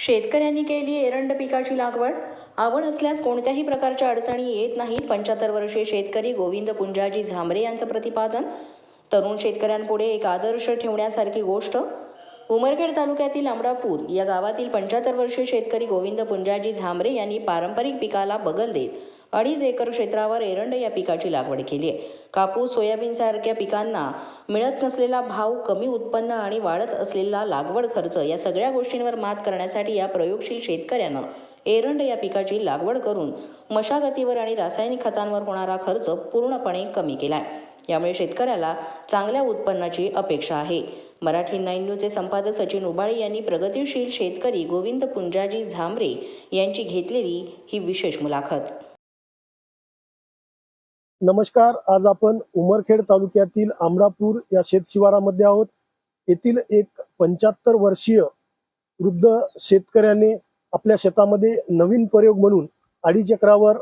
शेतकऱ्यांनी केली एरंड पिकाची लागवड. आवड असल्यास कोणत्याही प्रकारच्या अडचणी येत नाहीत. पंच्याहत्तर वर्षीय शेतकरी गोविंद पुंजाजी झांबरे यांचं प्रतिपादन. तरुण शेतकऱ्यांपुढे एक आदर्श ठेवण्यासारखी गोष्ट. उमरखेड तालुक्यातील अमरापूर या गावातील पंच्याहत्तर वर्षीय शेतकरी गोविंद पुंजाजी झांबरे यांनी पारंपरिक पिकाला बगल देत अडीच एकर क्षेत्रावर एरंड या पिकाची लागवड केली आहे. कापूस सोयाबीन सारख्या पिकांना मिळत नसलेला भाव कमी उत्पन्न आणि वाढत असलेला लागवड खर्च या सगळ्या गोष्टींवर मात करण्यासाठी या प्रयोगशील शेतकऱ्यानं एरंड या पिकाची लागवड करून मशागतीवर आणि रासायनिक खतांवर होणारा खर्च पूर्णपणे कमी केला आहे यामुळे शेतकऱ्याला चांगल्या उत्पन्नाची अपेक्षा आहे. मराठी नाईन न्यूजचे संपादक सचिन उबाळे यांनी प्रगतिशील शेतकरी गोविंद पुंजाजी झांबरे यांची घेतलेली ही विशेष मुलाखत. नमस्कार आज आपण उमरखेड तालुक्यातील आमरापूर या शेतशिवारामध्ये आहोत. येथील एक पंच्याहत्तर वर्षीय वृद्ध शेतकऱ्याने आपल्या शेतामध्ये नवीन प्रयोग म्हणून अडीच एकरावर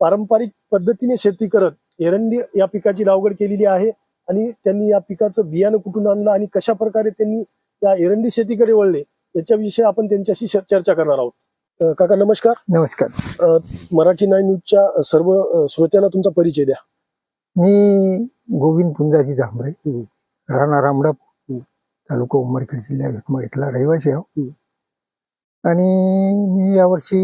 पारंपरिक पद्धतीने शेती करत एरंडी या पिकाची लागवड केलेली आहे आणि त्यांनी या पिकाचं बियाणं कुठून आणलं आणि कशा प्रकारे त्यांनी या एरंडी शेतीकडे वळले याच्याविषयी आपण त्यांच्याशी चर्चा करणार आहोत. अं, काका नमस्कार नमस्कार अं, मराठी नाईन न्यूजच्या सर्व अं, श्रोत्यांना तुमचा परिचय द्या मी गोविंद पुंजाजी जांभरे हम्म. आमडाप हम्म. तालुका उमरखेड जिल्हा यवतमाळ इथला रहिवासी आहो. आणि मी यावर्षी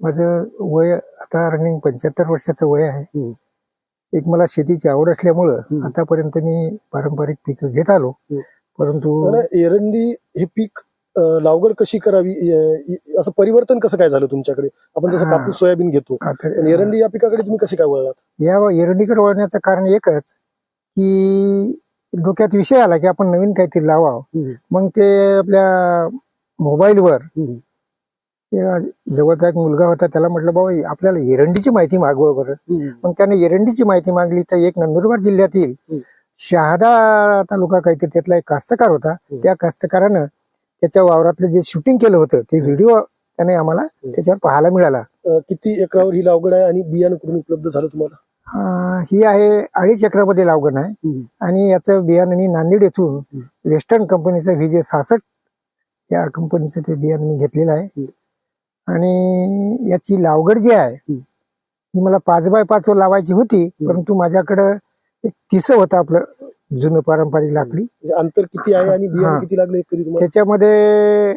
माझं वय आता रनिंग पंच्याहत्तर वर्षाचं वय आहे. एक मला शेतीची आवड असल्यामुळं हम्म. आतापर्यंत मी पारंपरिक पिकं घेत आलो हम्म. परंतु मला एरंडी हे पीक लागवड कशी करावी असं परिवर्तन कसं काय झालं तुमच्याकडे आपण जसं. कापूस सोयाबीन घेतो पण एरंडी या पिकाकडे तुम्ही कसे काय वळलात या एरंडीकडे वळण्याचं कारण एकच की डोक्यात विषय आला की आपण नवीन काहीतरी लावावं. मग ते आपल्या मोबाईलवर जवळचा एक मुलगा होता त्याला म्हटलं बाबा आपल्याला एरंडीची माहिती मागवा बरं. मग त्याने एरंडीची माहिती मागली तर एक नंदुरबार जिल्ह्यातील. शहादा तालुका काहीतरी त्यातला एक कास्तकार होता. त्या कास्तकारानं त्याच्या वावरातलं जे शूटिंग केलं होतं ते व्हिडिओ त्याने आम्हाला त्याच्यावर पाहायला मिळाला किती एकरावर ही लागवड आहे आणि बियाणं कुठून उपलब्ध झालं तुम्हाला ही आहे अडीच एकरामध्ये लागवड आहे. आणि याचं बियाणं मी नांदेड येथून. वेस्टर्न कंपनीचं व्ही जे सहासष्ट या कंपनीचं ते बियाणं मी घेतलेलं आहे. आणि याची लावगड जी आहे. ही मला पाच बाय पाच लावायची होती परंतु माझ्याकडं एक तिसं होतं आपलं जुनं पारंपरिक लाकडी म्हणजे अंतर किती आहे आणि बियाणं हा. किती लागलं एकरी तुम्हाला त्याच्यामध्ये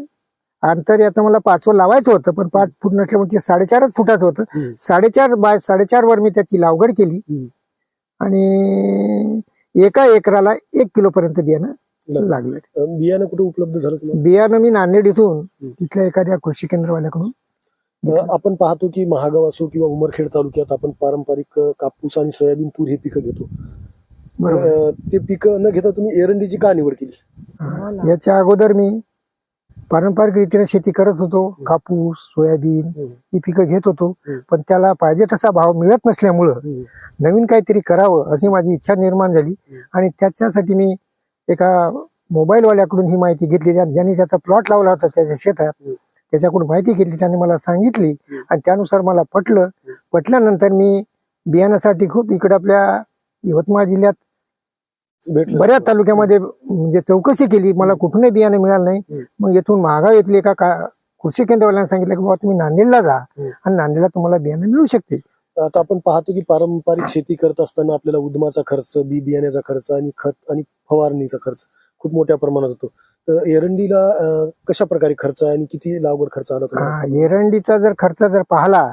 अंतर याचं मला पाचवं लावायचं होतं पण पाच फूट नसल्यामुळे ते साडेचारच फुटाचं होतं हम्म. साडेचार बाय साडेचार वर मी त्याची लावगड केली हम्म. आणि एका एकराला एक किलो पर्यंत बियाणं लागलं. अं, बियाणं कुठे उपलब्ध झालं तुम्हाला बियाणं मी नांदेड इथून. तिथल्या एखाद्या कृषी केंद्रवाल्याकडून अं, आपण पाहतो की महागाव असो किंवा उमरखेड तालुक्यात आपण पारंपरिक अं, कापूस आणि सोयाबीन तूर हे पिकं घेतो बरोबर. ते पिकं न घेता तुम्ही एरंडीची का निवड केली? याच्या अगोदर मी पारंपरिक रीतीने शेती करत होतो. कापूस सोयाबीन. ही पिकं घेत होतो. पण त्याला पाहिजे तसा भाव मिळत नसल्यामुळं. नवीन काहीतरी करावं अशी माझी इच्छा निर्माण झाली. आणि त्याच्यासाठी मी एका मोबाईलवाल्याकडून ही माहिती घेतली. ज्या- ज्यांनी त्याचा प्लॉट लावला होता त्याच्या शेतात. त्याच्याकडून माहिती घेतली. त्याने मला सांगितली. आणि त्यानुसार मला पटलं. पटल्यानंतर मी बियाण्यासाठी खूप इकडे आपल्या यवतमाळ जिल्ह्यात बऱ्याच तालुक्यामध्ये म्हणजे चौकशी केली मला कुठूनही बियाणं मिळालं नाही. मग येथून महागाव येथली एका का- कृषी केंद्रवाल्यांना सांगितलं की बाबा तुम्ही नांदेडला जा. आणि नांदेडला तुम्हाला बियाणं मिळू शकते आता आपण पाहतो की पारंपरिक शेती करत असताना आपल्याला उदमाचा खर्च बी बियाण्याचा खर्च आणि खत आणि फवारणीचा खर्च खूप मोठ्या प्रमाणात होतो तर एरंडीला कशा प्रकारे खर्च आहे आणि किती लागवड खर्च आला हा, एरंडीचा जर खर्च जर पाहिला.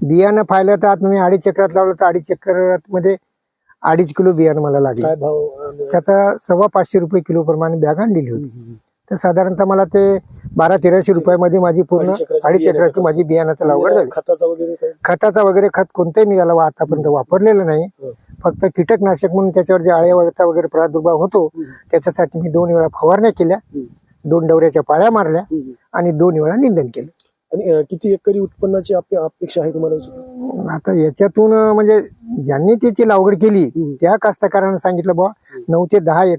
बियाणं पाहिलं तर आता मी अडीच एकरात लावलं तर अडीच एकरात मध्ये अडीच किलो बियाणं मला लागलं काय भाव अं, त्याचा सव्वा पाचशे रुपये किलो प्रमाणे बॅग आणलेली होती. तर साधारणतः मला ते बारा तेराशे रुपयामध्ये माझी पूर्ण अडीच एकराचं माझी बियाणाचं लागवड झाली खताचा वगैरे काय खताचा वगैरे खत कोणतंही मी त्याला आतापर्यंत वापरलेलं नाही हं. फक्त कीटकनाशक म्हणून त्याच्यावर जे आळ्याचा वगैरे प्रादुर्भाव होतो. त्याच्यासाठी मी दोन वेळा फवारण्या केल्या. दोन डवऱ्याच्या पाळ्या मारल्या. आणि दोन वेळा निंदन केलं आणि किती एकरी उत्पन्नाची अपेक्षा आहे तुम्हाला याची? आता याच्यातून म्हणजे ज्यांनी त्याची लागवड केली. त्या कास्तकारांना सांगितलं बा नऊ ते दहा एक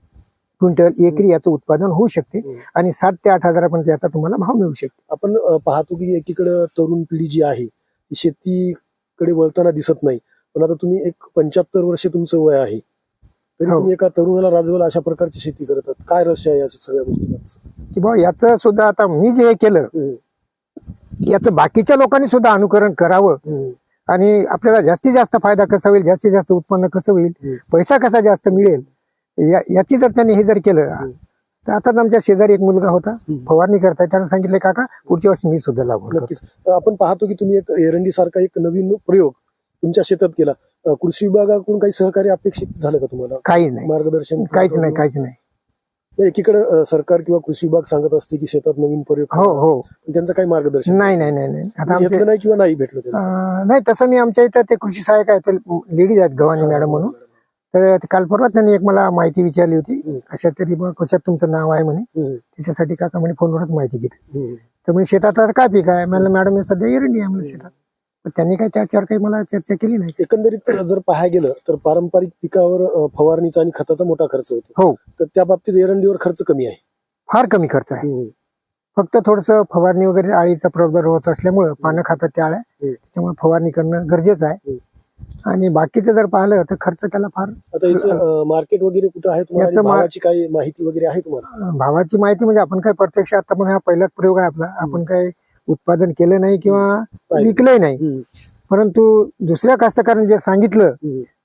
क्विंटल एकरी याचं उत्पादन होऊ शकते. आणि सात ते आठ हजारापर्यंत याचा तुम्हाला भाव मिळू शकते आपण पाहतो की एकीकडे तरुण पिढी जी आहे ती शेतीकडे वळताना दिसत नाही पण आता तुम्ही एक पंच्याहत्तर वर्ष तुमचं वय आहे तरी हो. तुम्ही एका तरुणाला राजवल अशा प्रकारची शेती करतात काय रहस्य आहे या सगळ्या गोष्टी की बाबा याचं सुद्धा आता मी जे केलं याचं बाकीच्या लोकांनी सुद्धा अनुकरण करावं आणि आपल्याला जास्तीत जास्त फायदा कसा होईल जास्तीत जास्त उत्पन्न कसं. होईल पैसा कसा जास्त मिळेल या- याची जर त्यांनी हे जर केलं. तर आताच आमच्या शेजारी एक मुलगा होता. फवारणी करताय त्यानं सांगितलं काका पुढच्या वर्षी मी सुद्धा लागवड करतो." नक्कीच अ, आपण पाहतो की तुम्ही एक एरंडी सारखा एक नवीन प्रयोग तुमच्या शेतात केला कृषी विभागाकडून काही सहकार्य अपेक्षित झालं का तुम्हाला काही नाही मार्गदर्शन काहीच नाही काहीच नाही एकीकडे सरकार किंवा कृषी विभाग सांगत असते की शेतात नवीन प्रयोग हो. हो. त्यांचं काही मार्गदर्शन नाही नाही नाही नाही. आता आमचे घेतलं नाही किंवा नाही भेटलं त्यांचं? अं, नाही तसं मी आमच्या इथं ते कृषी सहाय्यक आहेत लेडीज आहेत गव्हाणी मॅडम म्हणून. तर ते काल परवा त्यांनी एक मला माहिती विचारली होती. कशा तरी बा कशात तुमचं नाव आहे म्हणे. हम्म, त्याच्यासाठी काका म्हणे फोनवरच माहिती घेतली. हम्म. तर म्हणजे शेतात आता काय पीक आहे? म्हणलं मॅडम हे सध्या एरंडी आहे म्हणलं शेतात. पण त्यांनी काही त्याच्यावर काही मला चर्चा केली नाही. एकंदरीत जर पाहायला गेलं तर पारंपरिक पिकावर अ, फवारणीचा आणि खताचा मोठा खर्च होतो. हो. तर त्या बाबतीत एरंडीवर खर्च कमी आहे. फार कमी खर्च आहे. हम्म, फक्त थोडस फवारणी वगैरे आळीचा प्रादुर्भाव होत असल्यामुळं पानं खातात त्या आळ्या हम्म. त्यामुळे फवारणी करणं गरजेचं आहे. आणि बाकीचं जर पाहिलं तर खर्च त्याला फार आता याचं मार्केट वगैरे कुठं आहे तुम्हाला? याचं आणि मा- भावाची काही माहिती वगैरे आहे तुम्हाला? अं, भावाची माहिती म्हणजे आपण काय प्रत्यक्ष आता पण हा पहिलाच प्रयोग आहे आपला. आपण काय उत्पादन केलं नाही किंवा. विकलंही नाही परंतु दुसऱ्या कास्तकारांनी जे सांगितलं.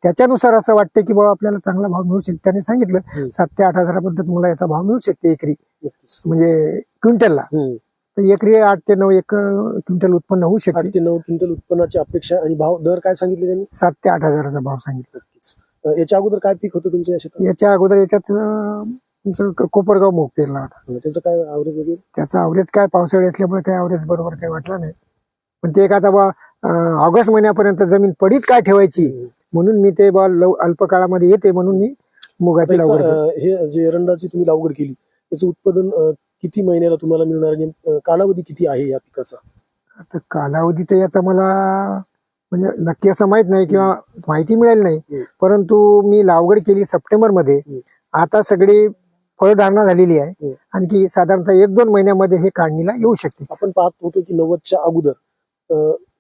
त्याच्यानुसार असं वाटतं की बाबा आपल्याला चांगला भाव मिळू शकतो त्यांनी सांगितलं. सात ते आठ हजारापर्यंत तुम्हाला याचा भाव मिळू शकते एकरी. म्हणजे क्विंटलला. तर एकरी आठ ते नऊ एक क्विंटल उत्पन्न होऊ आठ शकते ते नऊ क्विंटल उत्पन्नाची अपेक्षा आणि भाव दर काय सांगितले त्यांनी सात ते आठ हजाराचा भाव सांगितला याच्या अगोदर काय पीक होतं तुमच्या याच्या अगोदर याच्यात तुमचं क- कोपरगाव मूग पेरला होता त्याचं काय ऍव्हरेज वगैरे त्याचा अवरेज काय पावसाळी असल्यामुळे काय अवरेज बरोबर काही वाटला नाही पण ते एक आता बा ऑगस्ट महिन्यापर्यंत जमीन पडीत काय ठेवायची. म्हणून मी ते बा लव अल्प काळामध्ये येते म्हणून मी मुगाची लागवड केली. हे जे एरंडाची तुम्ही लागवड केली त्याचं उत्पादन अ, किती महिन्याला तुम्हाला मिळणार आणि अ, कालावधी किती आहे या पिकाचा आता कालावधी तर याचा मला म्हणजे नक्की असं माहीत नाही किंवा माहिती मिळेल नाही हम्म. परंतु मी लागवड केली सप्टेंबरमध्ये हम्म. आता सगळी फळधारणा झालेली आहे. हम्म. आणखी साधारणतः एक दोन महिन्यामध्ये हे काढणीला येऊ शकते. आपण पाहत होतो की नव्वदच्या अगोदर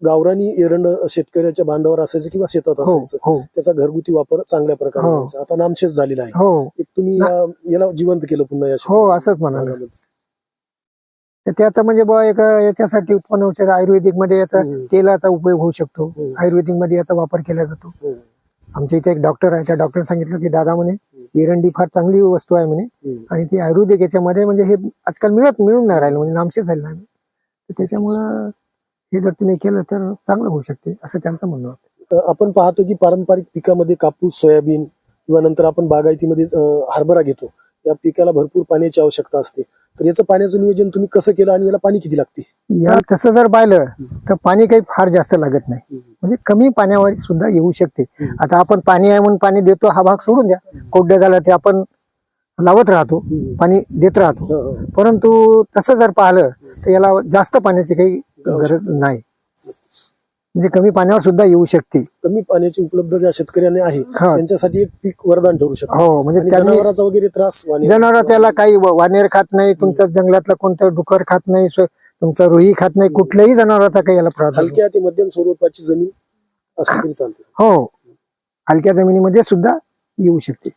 गावरानी एरंड शेतकऱ्याच्या बांधावर असायचं किंवा शेतात हो असायचं. हो. त्याचा घरगुती वापर चांगल्या प्रकारे हो. व्हायचा आता नामशेष झालेला आहे. हो. एक तुम्ही याला जिवंत केलं पुन्हा या हो असंच म्हणाल त्याचं म्हणजे एक याच्यासाठी उत्पन्न होऊ शकतं. आयुर्वेदिकमध्ये याचा. तेलाचा उपयोग होऊ शकतो. आयुर्वेदिकमध्ये याचा वापर केला जातो. आमच्या इथे एक डॉक्टर आहे. त्या डॉक्टर सांगितलं की दादा म्हणे एरंडी फार चांगली वस्तू आहे म्हणे. आणि ती आयुर्वेदिक याच्यामध्ये म्हणजे हे आजकाल मिळत मिळून नाही राहिलं म्हणजे नामशे झालं नाही. तर त्याच्यामुळं हे जर तुम्ही केलं तर चांगलं होऊ शकते असं त्यांचं म्हणणं होतं. आपण पाहतो की पारंपरिक पिकामध्ये कापूस सोयाबीन किंवा नंतर आपण बागायतीमध्ये हरभरा घेतो. या पिकाला भरपूर पाण्याची आवश्यकता असते. तर याचं पाण्याचं नियोजन तुम्ही कसं केलं आणि याला पाणी किती लागते? या तसं जर पाहिलं तर पाणी काही फार जास्त लागत नाही. म्हणजे कमी पाण्यावर सुद्धा येऊ शकते. आता आपण पाणी आहे म्हणून पाणी देतो हा भाग सोडून द्या. कोरडं झालं ते आपण लावत राहतो. पाणी देत राहतो. हो, हो. परंतु तसं जर पाहिलं तर याला जास्त पाण्याची काही गरज नाही. म्हणजे कमी पाण्यावर सुद्धा येऊ शकते. कमी पाण्याची उपलब्ध ज्या शेतकऱ्यांना आहे हा. त्यांच्यासाठी एक पीक वरदान ठरू शकतं. हो म्हणजे आणि त्यांनी जनावरांचा वगैरे त्रास वाणी- जनावर त्याला काही व- वानेर खात नाही तुमचं जंगलातलं कोणतं डुकर खात नाही स्व- तुमचं रुई खात नाही कुठल्याही जनावराचा काही याला प्राधान्य हलक्या ते मध्यम स्वरूपाची जमीन असली तरी चालते. हो. हलक्या जमिनीमध्ये सुद्धा येऊ शकते.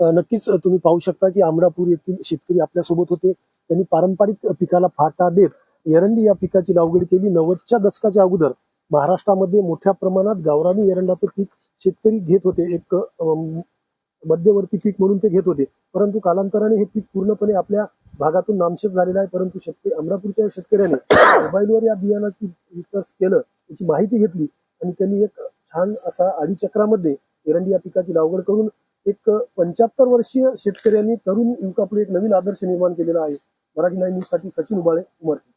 अ, नक्कीच अ, तुम्ही पाहू शकता की अमरापूर येथील शेतकरी आपल्यासोबत होते. त्यांनी पारंपरिक पिकाला फाटा देत एरंडी या पिकाची लागवड केली. नव्वदच्या दशकाच्या अगोदर महाराष्ट्रामध्ये मोठ्या प्रमाणात गावरानी एरंडाचं पीक शेतकरी घेत होते. एक मध्यवर्ती पीक म्हणून ते घेत होते. परंतु कालांतराने हे पीक पूर्णपणे आपल्या भागातून नामशेष झालेलं आहे. परंतु शेतकरी अमरापूरच्या शेतकऱ्याने मोबाईलवर या बियाणाची रिसर्च केलं त्याची माहिती घेतली आणि त्यांनी एक छान असा आडीचक्रामध्ये एरंडी या पिकाची लागवड करून एक पंच्याहत्तर वर्षीय शेतकऱ्यांनी तरुण युवकापुढे एक नवीन आदर्श निर्माण केलेला आहे. मराठी नाईन न्यूजसाठी सचिन उबाळे उमरखेड.